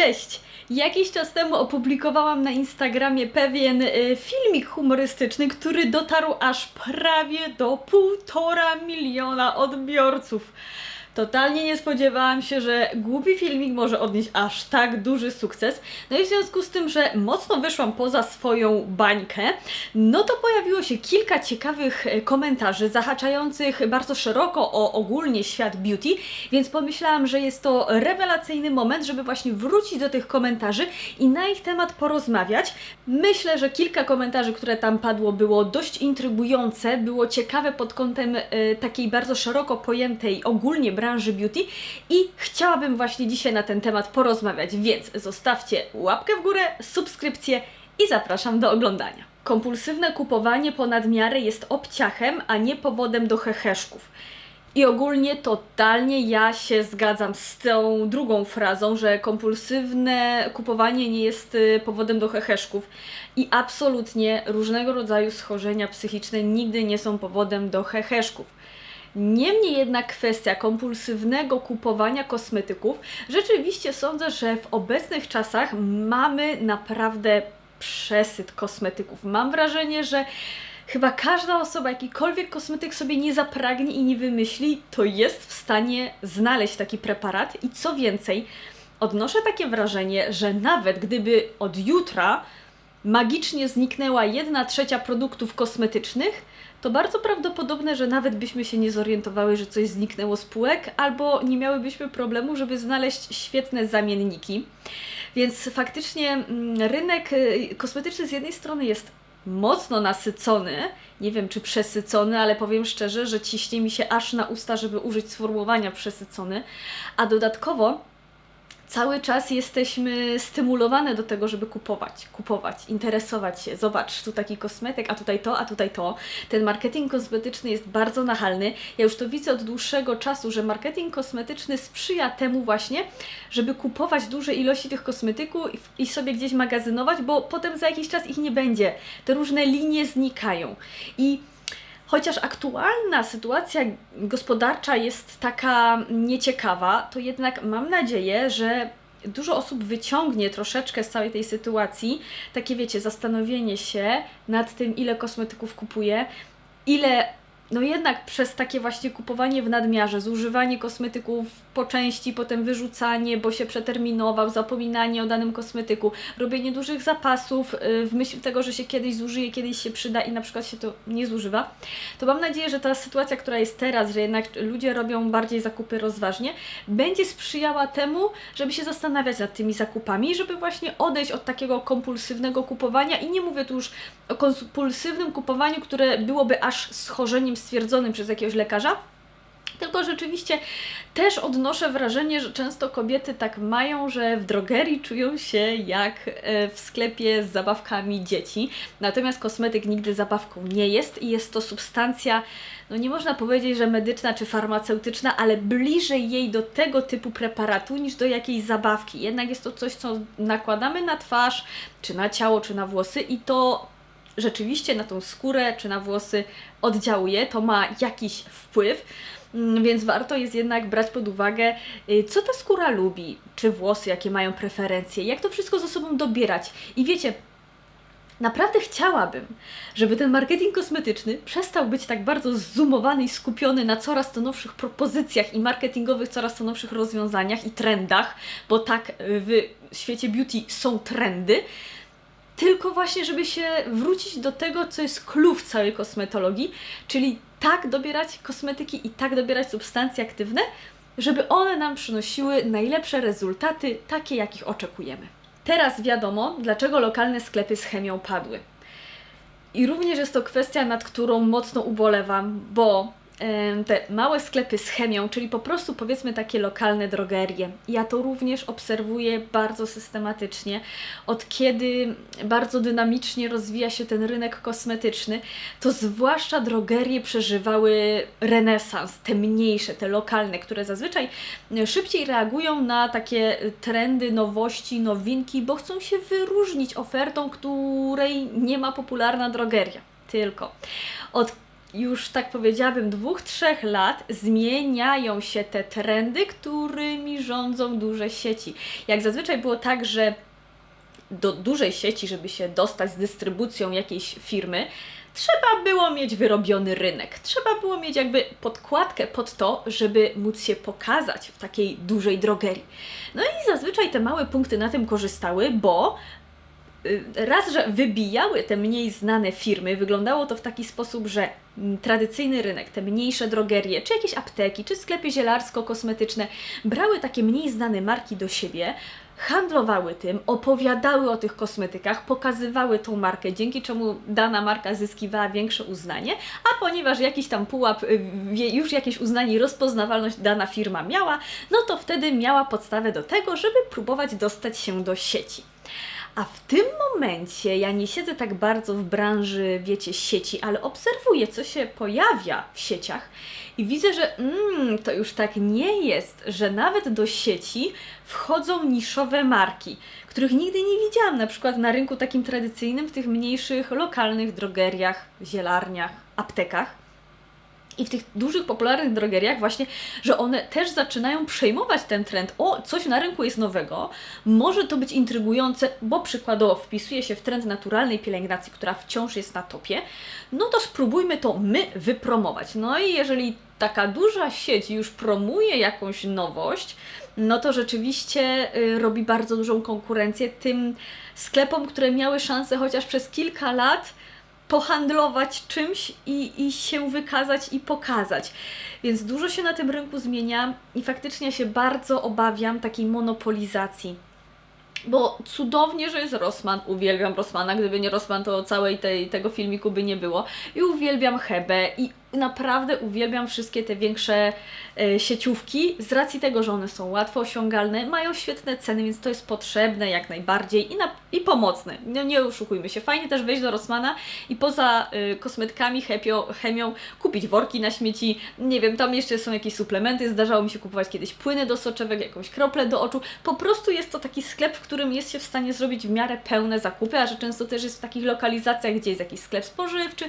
Cześć! Jakiś czas temu opublikowałam na Instagramie pewien y, filmik humorystyczny, który dotarł aż prawie do półtora miliona odbiorców. Totalnie nie spodziewałam się, że głupi filmik może odnieść aż tak duży sukces. No i w związku z tym, że mocno wyszłam poza swoją bańkę, no to pojawiło się kilka ciekawych e, komentarzy zahaczających bardzo szeroko o ogólnie świat beauty, więc pomyślałam, że jest to rewelacyjny moment, żeby właśnie wrócić do tych komentarzy i na ich temat porozmawiać. Myślę, że kilka komentarzy, które tam padło, było dość intrygujące, było ciekawe pod kątem e, takiej bardzo szeroko pojętej ogólnie branży beauty i chciałabym właśnie dzisiaj na ten temat porozmawiać, więc zostawcie łapkę w górę, subskrypcję i zapraszam do oglądania. Kompulsywne kupowanie ponad miarę jest obciachem, a nie powodem do heheszków. I ogólnie totalnie ja się zgadzam z tą drugą frazą, że kompulsywne kupowanie nie jest y, powodem do heheszków i absolutnie różnego rodzaju schorzenia psychiczne nigdy nie są powodem do heheszków. Niemniej jednak kwestia kompulsywnego kupowania kosmetyków, rzeczywiście sądzę, że w obecnych czasach mamy naprawdę przesyt kosmetyków. Mam wrażenie, że chyba każda osoba jakikolwiek kosmetyk sobie nie zapragnie i nie wymyśli, to jest w stanie znaleźć taki preparat. I co więcej, odnoszę takie wrażenie, że nawet gdyby od jutra magicznie zniknęła jedna trzecia produktów kosmetycznych, to bardzo prawdopodobne, że nawet byśmy się nie zorientowały, że coś zniknęło z półek, albo nie miałybyśmy problemu, żeby znaleźć świetne zamienniki. Więc faktycznie mm, rynek y, kosmetyczny z jednej strony jest mocno nasycony, nie wiem czy przesycony, ale powiem szczerze, że ciśnie mi się aż na usta, żeby użyć sformułowania przesycony, a dodatkowo cały czas jesteśmy stymulowane do tego, żeby kupować, kupować, interesować się. Zobacz, tu taki kosmetyk, a tutaj to, a tutaj to. Ten marketing kosmetyczny jest bardzo nachalny. Ja już to widzę od dłuższego czasu, że marketing kosmetyczny sprzyja temu właśnie, żeby kupować duże ilości tych kosmetyków i sobie gdzieś magazynować, bo potem za jakiś czas ich nie będzie. Te różne linie znikają. I Chociaż aktualna sytuacja gospodarcza jest taka nieciekawa, to jednak mam nadzieję, że dużo osób wyciągnie troszeczkę z całej tej sytuacji takie, wiecie, zastanowienie się nad tym, ile kosmetyków kupuje, ile no jednak przez takie właśnie kupowanie w nadmiarze, zużywanie kosmetyków po części, potem wyrzucanie, bo się przeterminował, zapominanie o danym kosmetyku, robienie dużych zapasów y, w myśl tego, że się kiedyś zużyje, kiedyś się przyda i na przykład się to nie zużywa, to mam nadzieję, że ta sytuacja, która jest teraz, że jednak ludzie robią bardziej zakupy rozważnie, będzie sprzyjała temu, żeby się zastanawiać nad tymi zakupami, żeby właśnie odejść od takiego kompulsywnego kupowania i nie mówię tu już o kompulsywnym kupowaniu, które byłoby aż schorzeniem stwierdzonym przez jakiegoś lekarza, tylko rzeczywiście też odnoszę wrażenie, że często kobiety tak mają, że w drogerii czują się jak e, w sklepie z zabawkami dzieci. Natomiast kosmetyk nigdy zabawką nie jest i jest to substancja, no nie można powiedzieć, że medyczna czy farmaceutyczna, ale bliżej jej do tego typu preparatu niż do jakiejś zabawki. Jednak jest to coś, co nakładamy na twarz, czy na ciało, czy na włosy i to rzeczywiście na tą skórę czy na włosy oddziałuje, to ma jakiś wpływ. Mm, więc warto jest jednak brać pod uwagę, y, co ta skóra lubi, czy włosy, jakie mają preferencje, jak to wszystko ze sobą dobierać. I wiecie, naprawdę chciałabym, żeby ten marketing kosmetyczny przestał być tak bardzo zoomowany i skupiony na coraz to nowszych propozycjach i marketingowych, coraz to nowszych rozwiązaniach i trendach, bo tak w świecie beauty są trendy tylko właśnie, żeby się wrócić do tego, co jest klucz całej kosmetologii, czyli tak dobierać kosmetyki i tak dobierać substancje aktywne, żeby one nam przynosiły najlepsze rezultaty, takie jakich oczekujemy. Teraz wiadomo, dlaczego lokalne sklepy z chemią padły. I również jest to kwestia, nad którą mocno ubolewam, bo te małe sklepy z chemią, czyli po prostu powiedzmy takie lokalne drogerie. Ja to również obserwuję bardzo systematycznie. Od kiedy bardzo dynamicznie rozwija się ten rynek kosmetyczny, to zwłaszcza drogerie przeżywały renesans, te mniejsze, te lokalne, które zazwyczaj szybciej reagują na takie trendy, nowości, nowinki, bo chcą się wyróżnić ofertą, której nie ma popularna drogeria. Tylko od już tak powiedziałabym dwóch, trzech lat zmieniają się te trendy, którymi rządzą duże sieci. Jak zazwyczaj było tak, że do dużej sieci, żeby się dostać z dystrybucją jakiejś firmy, trzeba było mieć wyrobiony rynek. Trzeba było mieć jakby podkładkę pod to, żeby móc się pokazać w takiej dużej drogerii. No i zazwyczaj te małe punkty na tym korzystały, bo raz, że wybijały te mniej znane firmy, wyglądało to w taki sposób, że mm, tradycyjny rynek, te mniejsze drogerie, czy jakieś apteki, czy sklepy zielarsko-kosmetyczne brały takie mniej znane marki do siebie, handlowały tym, opowiadały o tych kosmetykach, pokazywały tą markę, dzięki czemu dana marka zyskiwała większe uznanie, a ponieważ jakiś tam pułap, y, już jakieś uznanie i rozpoznawalność dana firma miała, no to wtedy miała podstawę do tego, żeby próbować dostać się do sieci. A w tym momencie ja nie siedzę tak bardzo w branży, wiecie, sieci, ale obserwuję, co się pojawia w sieciach i widzę, że mm, to już tak nie jest, że nawet do sieci wchodzą niszowe marki, których nigdy nie widziałam, na przykład na rynku takim tradycyjnym, w tych mniejszych, lokalnych drogeriach, zielarniach, aptekach. I w tych dużych, popularnych drogeriach właśnie, że one też zaczynają przejmować ten trend. O, coś na rynku jest nowego, może to być intrygujące, bo przykładowo wpisuje się w trend naturalnej pielęgnacji, która wciąż jest na topie, no to spróbujmy to my wypromować. No i jeżeli taka duża sieć już promuje jakąś nowość, no to rzeczywiście y, robi bardzo dużą konkurencję tym sklepom, które miały szansę chociaż przez kilka lat pohandlować czymś i, i się wykazać i pokazać. Więc dużo się na tym rynku zmienia i faktycznie się bardzo obawiam takiej monopolizacji. Bo cudownie, że jest Rossmann, uwielbiam Rossmana, gdyby nie Rossmann, to całej tej, tego filmiku by nie było. I uwielbiam Hebę i naprawdę uwielbiam wszystkie te większe e, sieciówki z racji tego, że one są łatwo osiągalne, mają świetne ceny, więc to jest potrzebne jak najbardziej i, na, i pomocne. No nie oszukujmy się, fajnie też wejść do Rossmana i poza e, kosmetykami, chemio, chemią kupić worki na śmieci, nie wiem, tam jeszcze są jakieś suplementy, zdarzało mi się kupować kiedyś płyny do soczewek, jakąś kroplę do oczu. Po prostu jest to taki sklep, w którym jest się w stanie zrobić w miarę pełne zakupy, a że często też jest w takich lokalizacjach, gdzie jest jakiś sklep spożywczy,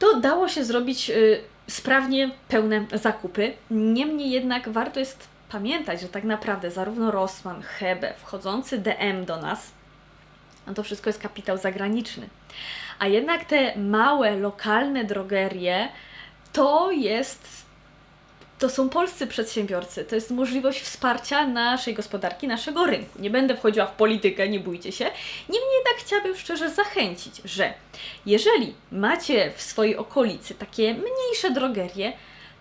to dało się zrobić y, sprawnie pełne zakupy. Niemniej jednak warto jest pamiętać, że tak naprawdę zarówno Rossmann, Hebe, wchodzący DM do nas, no to wszystko jest kapitał zagraniczny. A jednak te małe, lokalne drogerie to jest. To są polscy przedsiębiorcy. To jest możliwość wsparcia naszej gospodarki, naszego rynku. Nie będę wchodziła w politykę, nie bójcie się. Niemniej jednak chciałabym szczerze zachęcić, że jeżeli macie w swojej okolicy takie mniejsze drogerie,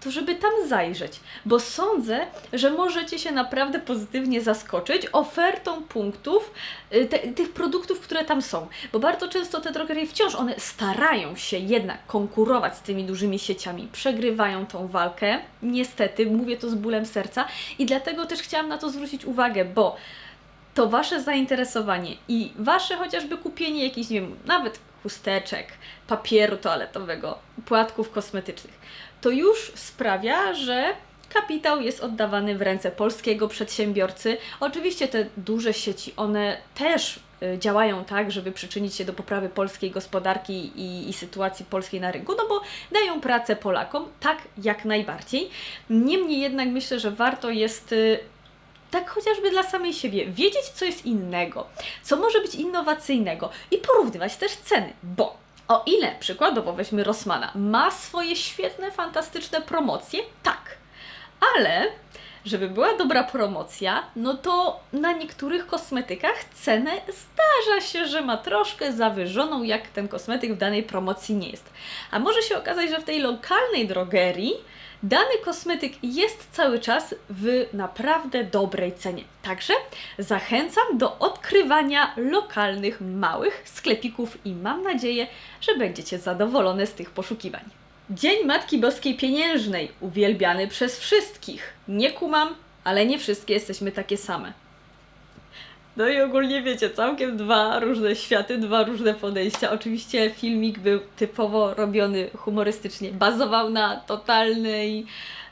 to żeby tam zajrzeć, bo sądzę, że możecie się naprawdę pozytywnie zaskoczyć ofertą punktów y, te, tych produktów, które tam są. Bo bardzo często te drogerie wciąż one starają się jednak konkurować z tymi dużymi sieciami, przegrywają tą walkę. Niestety, mówię to z bólem serca i dlatego też chciałam na to zwrócić uwagę, bo to Wasze zainteresowanie i Wasze chociażby kupienie jakichś, nie wiem, nawet chusteczek, papieru toaletowego, płatków kosmetycznych, to już sprawia, że kapitał jest oddawany w ręce polskiego przedsiębiorcy. Oczywiście te duże sieci, one też y, działają tak, żeby przyczynić się do poprawy polskiej gospodarki i, i sytuacji polskiej na rynku, no bo dają pracę Polakom, tak jak najbardziej. Niemniej jednak myślę, że warto jest y, tak chociażby dla samej siebie, wiedzieć, co jest innego, co może być innowacyjnego i porównywać też ceny, bo o ile przykładowo weźmy Rossmana, ma swoje świetne, fantastyczne promocje, tak, ale żeby była dobra promocja, no to na niektórych kosmetykach cenę zdarza się, że ma troszkę zawyżoną, jak ten kosmetyk w danej promocji nie jest. A może się okazać, że w tej lokalnej drogerii dany kosmetyk jest cały czas w naprawdę dobrej cenie. Także zachęcam do odkrywania lokalnych, małych sklepików i mam nadzieję, że będziecie zadowolone z tych poszukiwań. Dzień Matki Boskiej Pieniężnej, uwielbiany przez wszystkich. Nie kumam, ale nie wszystkie jesteśmy takie same. No i ogólnie wiecie, całkiem dwa różne światy, dwa różne podejścia. Oczywiście filmik był typowo robiony humorystycznie, bazował na totalnej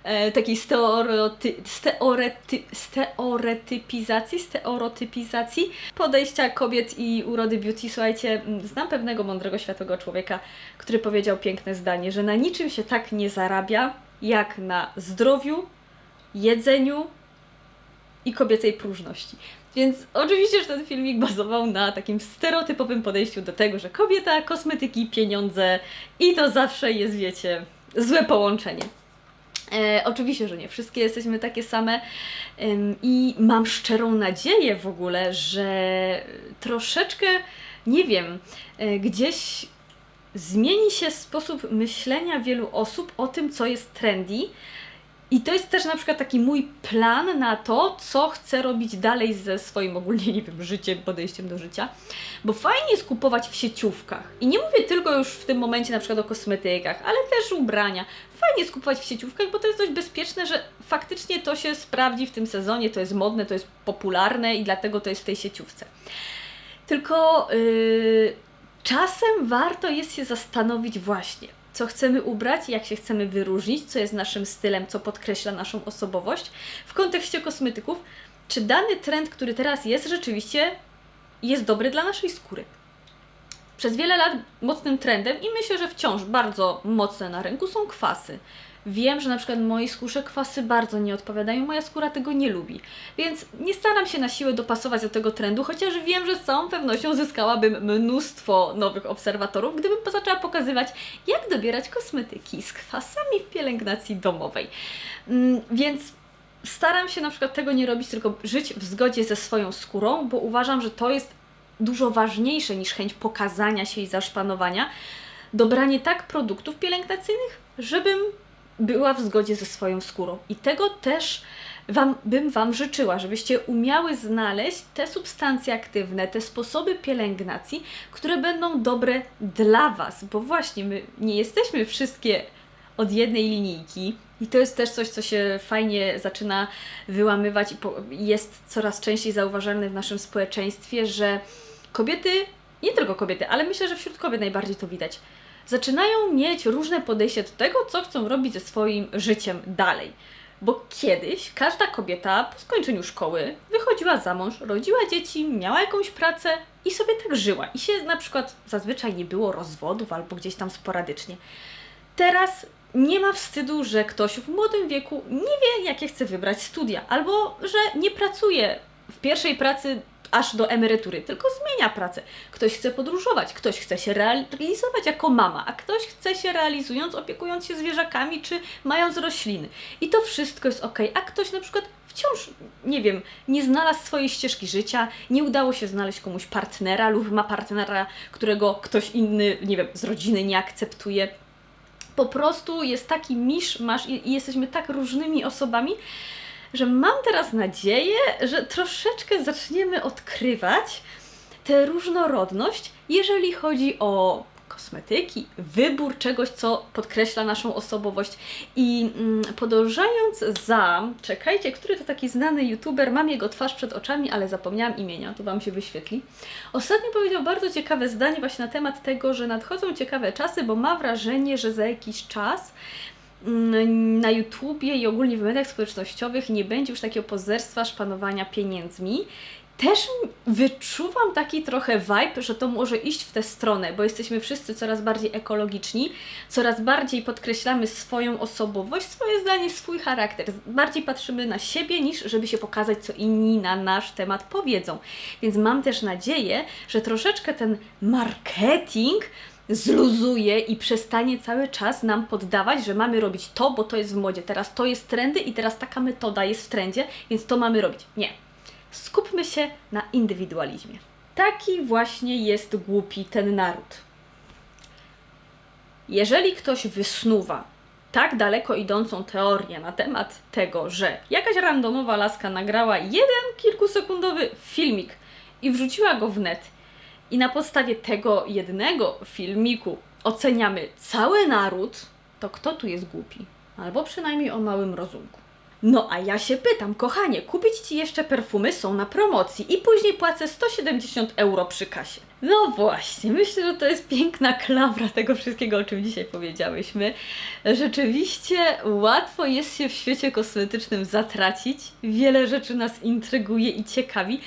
e, takiej stereoty, steorety, stereotypizacji, stereotypizacji podejścia kobiet i urody beauty. Słuchajcie, znam pewnego mądrego, światłego człowieka, który powiedział piękne zdanie, że na niczym się tak nie zarabia, jak na zdrowiu, jedzeniu i kobiecej próżności. Więc oczywiście, że ten filmik bazował na takim stereotypowym podejściu do tego, że kobieta, kosmetyki, pieniądze i to zawsze jest, wiecie, złe połączenie. E, oczywiście, że nie wszystkie jesteśmy takie same i mam szczerą nadzieję w ogóle, że troszeczkę, nie wiem, e, gdzieś zmieni się sposób myślenia wielu osób o tym, co jest trendy. I to jest też na przykład taki mój plan na to, co chcę robić dalej ze swoim ogólnie, nie wiem, życiem, podejściem do życia. Bo fajnie jest kupować w sieciówkach. I nie mówię tylko już w tym momencie na przykład o kosmetykach, ale też ubrania. Fajnie jest kupować w sieciówkach, bo to jest dość bezpieczne, że faktycznie to się sprawdzi w tym sezonie, to jest modne, to jest popularne i dlatego to jest w tej sieciówce. Tylko yy, czasem warto jest się zastanowić właśnie, co chcemy ubrać, jak się chcemy wyróżnić, co jest naszym stylem, co podkreśla naszą osobowość. W kontekście kosmetyków, czy dany trend, który teraz jest, rzeczywiście jest dobry dla naszej skóry. Przez wiele lat mocnym trendem i myślę, że wciąż bardzo mocne na rynku są kwasy. Wiem, że na przykład mojej skórze kwasy bardzo nie odpowiadają, moja skóra tego nie lubi. Więc nie staram się na siłę dopasować do tego trendu, chociaż wiem, że z całą pewnością zyskałabym mnóstwo nowych obserwatorów, gdybym zaczęła pokazywać, jak dobierać kosmetyki z kwasami w pielęgnacji domowej. Mm, więc staram się na przykład tego nie robić, tylko żyć w zgodzie ze swoją skórą, bo uważam, że to jest dużo ważniejsze niż chęć pokazania się i zaszpanowania. Dobranie tak produktów pielęgnacyjnych, żebym była w zgodzie ze swoją skórą. I tego też wam, bym Wam życzyła, żebyście umiały znaleźć te substancje aktywne, te sposoby pielęgnacji, które będą dobre dla Was, bo właśnie my nie jesteśmy wszystkie od jednej linijki. I to jest też coś, co się fajnie zaczyna wyłamywać i jest coraz częściej zauważalne w naszym społeczeństwie, że kobiety, nie tylko kobiety, ale myślę, że wśród kobiet najbardziej to widać, zaczynają mieć różne podejście do tego, co chcą robić ze swoim życiem dalej. Bo kiedyś każda kobieta po skończeniu szkoły wychodziła za mąż, rodziła dzieci, miała jakąś pracę i sobie tak żyła. I się na przykład zazwyczaj nie było rozwodów albo gdzieś tam sporadycznie. Teraz nie ma wstydu, że ktoś w młodym wieku nie wie, jakie chce wybrać studia, albo że nie pracuje w pierwszej pracy aż do emerytury, tylko zmienia pracę. Ktoś chce podróżować, ktoś chce się realizować jako mama, a ktoś chce się realizując, opiekując się zwierzakami czy mając rośliny. I to wszystko jest ok, a ktoś na przykład wciąż, nie wiem, nie znalazł swojej ścieżki życia, nie udało się znaleźć komuś partnera lub ma partnera, którego ktoś inny, nie wiem, z rodziny nie akceptuje. Po prostu jest taki misz, masz i, i jesteśmy tak różnymi osobami, że mam teraz nadzieję, że troszeczkę zaczniemy odkrywać tę różnorodność, jeżeli chodzi o kosmetyki, wybór czegoś, co podkreśla naszą osobowość. I mm, podążając za, czekajcie, który to taki znany youtuber, mam jego twarz przed oczami, ale zapomniałam imienia, to Wam się wyświetli. Ostatnio powiedział bardzo ciekawe zdanie właśnie na temat tego, że nadchodzą ciekawe czasy, bo ma wrażenie, że za jakiś czas na YouTubie i ogólnie w mediach społecznościowych nie będzie już takiego pozerstwa szpanowania pieniędzmi. Też wyczuwam taki trochę vibe, że to może iść w tę stronę, bo jesteśmy wszyscy coraz bardziej ekologiczni, coraz bardziej podkreślamy swoją osobowość, swoje zdanie, swój charakter. Bardziej patrzymy na siebie niż żeby się pokazać, co inni na nasz temat powiedzą. Więc mam też nadzieję, że troszeczkę ten marketing zluzuje i przestanie cały czas nam poddawać, że mamy robić to, bo to jest w modzie. Teraz to jest trendy i teraz taka metoda jest w trendzie, więc to mamy robić. Nie. Skupmy się na indywidualizmie. Taki właśnie jest głupi ten naród. Jeżeli ktoś wysnuwa tak daleko idącą teorię na temat tego, że jakaś randomowa laska nagrała jeden kilkusekundowy filmik i wrzuciła go w net i na podstawie tego jednego filmiku oceniamy cały naród, to kto tu jest głupi? Albo przynajmniej o małym rozumku. No a ja się pytam, kochanie, kupić Ci jeszcze perfumy są na promocji i później płacę 170 euro przy kasie. No właśnie, myślę, że to jest piękna klamra tego wszystkiego, o czym dzisiaj powiedziałyśmy. Rzeczywiście łatwo jest się w świecie kosmetycznym zatracić, wiele rzeczy nas intryguje i ciekawi,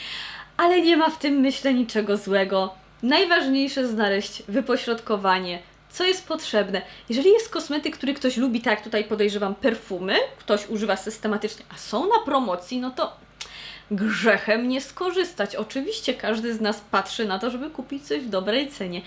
ale nie ma w tym myślę niczego złego. Najważniejsze znaleźć wypośrodkowanie, co jest potrzebne. Jeżeli jest kosmetyk, który ktoś lubi, tak jak tutaj podejrzewam, perfumy, ktoś używa systematycznie, a są na promocji, no to grzechem nie skorzystać. Oczywiście każdy z nas patrzy na to, żeby kupić coś w dobrej cenie.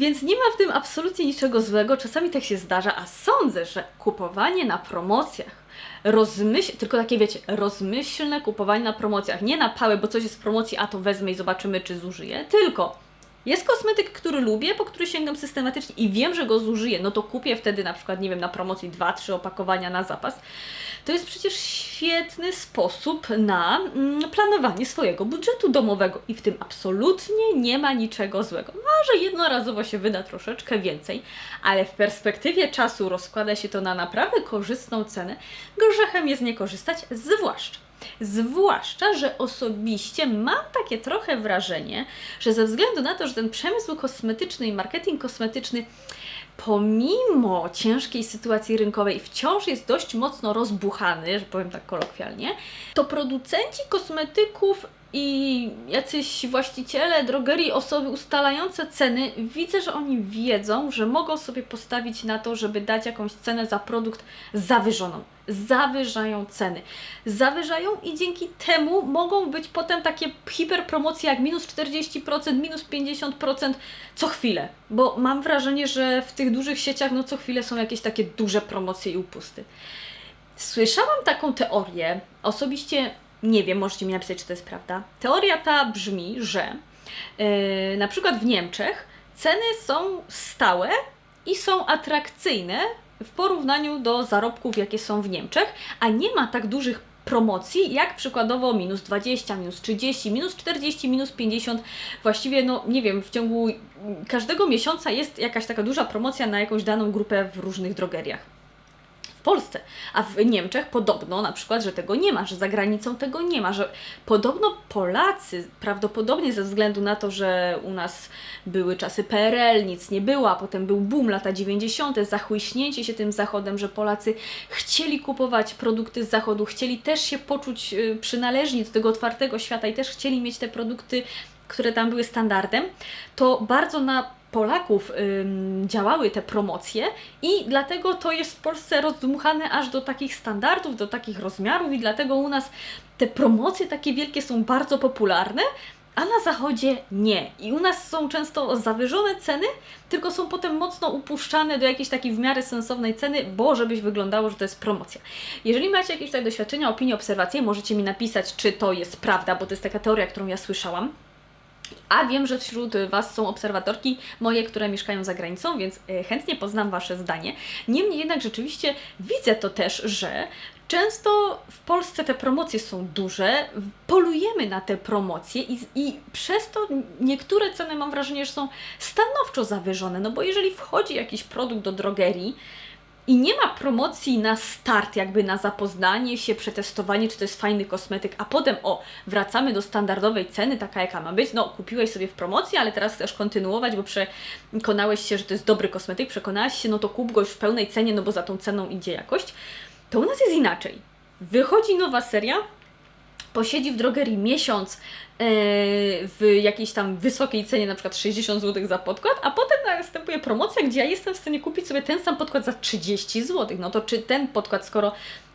Więc nie ma w tym absolutnie niczego złego, czasami tak się zdarza, a sądzę, że kupowanie na promocjach, rozmyśl, tylko takie wiecie, rozmyślne kupowanie na promocjach, nie na pałę, bo coś jest w promocji, a to wezmę i zobaczymy, czy zużyję, tylko jest kosmetyk, który lubię, po który sięgam systematycznie i wiem, że go zużyję, no to kupię wtedy na przykład, nie wiem, na promocji 2-3 opakowania na zapas. To jest przecież świetny sposób na mm, planowanie swojego budżetu domowego i w tym absolutnie nie ma niczego złego. No, że jednorazowo się wyda troszeczkę więcej, ale w perspektywie czasu rozkłada się to na naprawdę korzystną cenę. Grzechem jest nie korzystać, zwłaszcza Zwłaszcza, że osobiście mam takie trochę wrażenie, że ze względu na to, że ten przemysł kosmetyczny i marketing kosmetyczny pomimo ciężkiej sytuacji rynkowej wciąż jest dość mocno rozbuchany, że powiem tak kolokwialnie, to producenci kosmetyków i jacyś właściciele drogerii, osoby ustalające ceny, widzę, że oni wiedzą, że mogą sobie postawić na to, żeby dać jakąś cenę za produkt zawyżoną. Zawyżają ceny. Zawyżają i dzięki temu mogą być potem takie hiperpromocje jak minus 40%, minus 50% co chwilę. Bo mam wrażenie, że w tych dużych sieciach no co chwilę są jakieś takie duże promocje i upusty. Słyszałam taką teorię, osobiście nie wiem, możecie mi napisać, czy to jest prawda. Teoria ta brzmi, że yy, na przykład w Niemczech ceny są stałe i są atrakcyjne w porównaniu do zarobków, jakie są w Niemczech, a nie ma tak dużych promocji, jak przykładowo minus 20, minus 30, minus 40, minus 50. Właściwie, no nie wiem, w ciągu każdego miesiąca jest jakaś taka duża promocja na jakąś daną grupę w różnych drogeriach w Polsce. A w Niemczech podobno na przykład, że tego nie ma, że za granicą tego nie ma, że podobno Polacy, prawdopodobnie ze względu na to, że u nas były czasy PRL, nic nie było, a potem był boom lata 90., zachłyśnięcie się tym zachodem, że Polacy chcieli kupować produkty z zachodu, chcieli też się poczuć y, przynależni do tego otwartego świata i też chcieli mieć te produkty, które tam były standardem, to bardzo na Polaków ym, działały te promocje i dlatego to jest w Polsce rozdmuchane aż do takich standardów, do takich rozmiarów i dlatego u nas te promocje takie wielkie są bardzo popularne, a na zachodzie nie. I u nas są często zawyżone ceny, tylko są potem mocno upuszczane do jakiejś takiej w miarę sensownej ceny, bo żebyś wyglądało, że to jest promocja. Jeżeli macie jakieś tutaj doświadczenia, opinie, obserwacje, możecie mi napisać, czy to jest prawda, bo to jest taka teoria, którą ja słyszałam. A wiem, że wśród Was są obserwatorki moje, które mieszkają za granicą, więc e, chętnie poznam Wasze zdanie. Niemniej jednak rzeczywiście widzę to też, że Często w Polsce te promocje są duże, polujemy na te promocje i, i, przez to niektóre ceny mam wrażenie, że są stanowczo zawyżone. No bo jeżeli wchodzi jakiś produkt do drogerii, i nie ma promocji na start, jakby na zapoznanie się, przetestowanie, czy to jest fajny kosmetyk, a potem o, wracamy do standardowej ceny, taka jaka ma być. No, kupiłeś sobie w promocji, ale teraz chcesz kontynuować, bo przekonałeś się, że to jest dobry kosmetyk, przekonałaś się, no to kup go już w pełnej cenie, no bo za tą ceną idzie jakość. To u nas jest inaczej. Wychodzi nowa seria, posiedzi w drogerii miesiąc e, w jakiejś tam wysokiej cenie, na przykład 60 zł za podkład, a potem następuje promocja, gdzie ja jestem w stanie kupić sobie ten sam podkład za 30 zł. No to czy ten podkład, skoro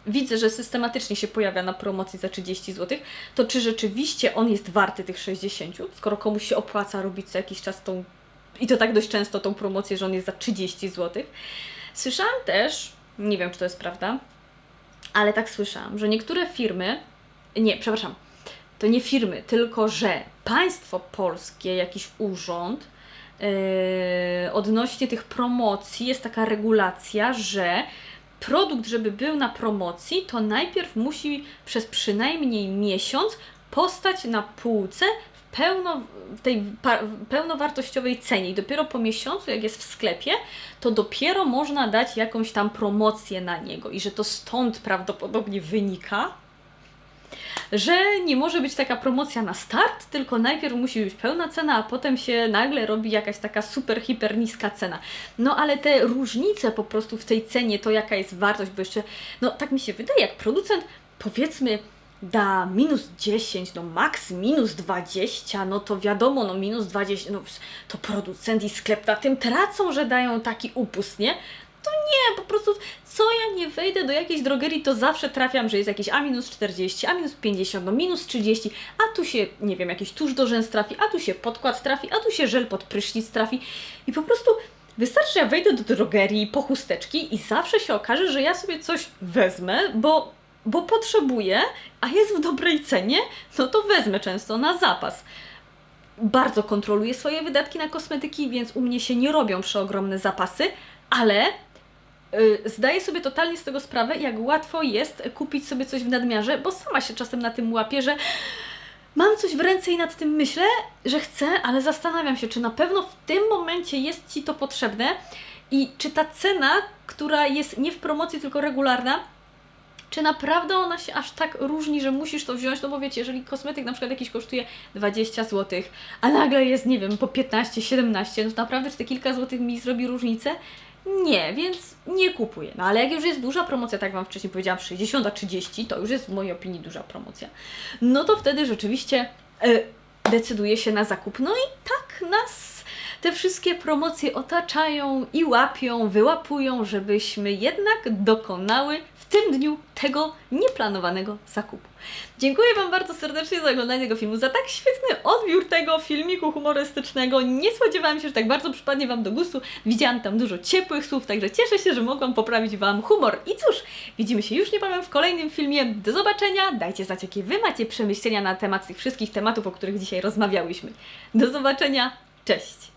widzę, że systematycznie się pojawia na promocji za 30 zł, to czy rzeczywiście on jest warty tych 60, skoro komuś się opłaca robić co jakiś czas tą, i to tak dość często tą promocję, że on jest za 30 zł. Słyszałam też, nie wiem czy to jest prawda, ale tak słyszałam, że niektóre firmy nie, przepraszam, to nie firmy, tylko że państwo polskie, jakiś urząd, yy, odnośnie tych promocji jest taka regulacja, że produkt, żeby był na promocji, to najpierw musi przez przynajmniej miesiąc postać na półce w pełno, w tej pa- pełnowartościowej cenie. I dopiero po miesiącu, jak jest w sklepie, to dopiero można dać jakąś tam promocję na niego. I że to stąd prawdopodobnie wynika, że nie może być taka promocja na start, tylko najpierw musi być pełna cena, a potem się nagle robi jakaś taka super, hiper niska cena. No ale te różnice po prostu w tej cenie, to jaka jest wartość, bo jeszcze, no tak mi się wydaje, jak producent powiedzmy da minus 10, no max minus 20, no to wiadomo, no minus 20, no to producent i sklep na tym tracą, że dają taki upust, nie? To nie, po prostu co ja nie wejdę do jakiejś drogerii, to zawsze trafiam, że jest jakieś a minus 40, a minus 50, no minus 30, a tu się, nie wiem, jakiś tusz do rzęs trafi, a tu się podkład trafi, a tu się żel pod prysznic trafi. I po prostu wystarczy, że ja wejdę do drogerii po chusteczki i zawsze się okaże, że ja sobie coś wezmę, bo, bo potrzebuję, a jest w dobrej cenie, no to wezmę często na zapas. Bardzo kontroluję swoje wydatki na kosmetyki, więc u mnie się nie robią przeogromne zapasy, ale zdaję sobie totalnie z tego sprawę, jak łatwo jest kupić sobie coś w nadmiarze, bo sama się czasem na tym łapię, że mam coś w ręce i nad tym myślę, że chcę, ale zastanawiam się, czy na pewno w tym momencie jest Ci to potrzebne i czy ta cena, która jest nie w promocji, tylko regularna, czy naprawdę ona się aż tak różni, że musisz to wziąć? No bo wiecie, jeżeli kosmetyk na przykład jakiś kosztuje 20 zł, a nagle jest, nie wiem, po 15, 17, no to naprawdę czy te kilka złotych mi zrobi różnicę? Nie, więc nie kupuję. No ale jak już jest duża promocja, tak jak Wam wcześniej powiedziałam, 60 a 30, to już jest w mojej opinii duża promocja. No to wtedy rzeczywiście e, decyduję się na zakup. No i tak nas te wszystkie promocje otaczają i łapią, wyłapują, żebyśmy jednak dokonały w tym dniu tego nieplanowanego zakupu. Dziękuję Wam bardzo serdecznie za oglądanie tego filmu, za tak świetny odbiór tego filmiku humorystycznego. Nie spodziewałam się, że tak bardzo przypadnie Wam do gustu. Widziałam tam dużo ciepłych słów, także cieszę się, że mogłam poprawić Wam humor. I cóż, widzimy się już niebawem w kolejnym filmie. Do zobaczenia. Dajcie znać, jakie Wy macie przemyślenia na temat tych wszystkich tematów, o których dzisiaj rozmawiałyśmy. Do zobaczenia. Cześć!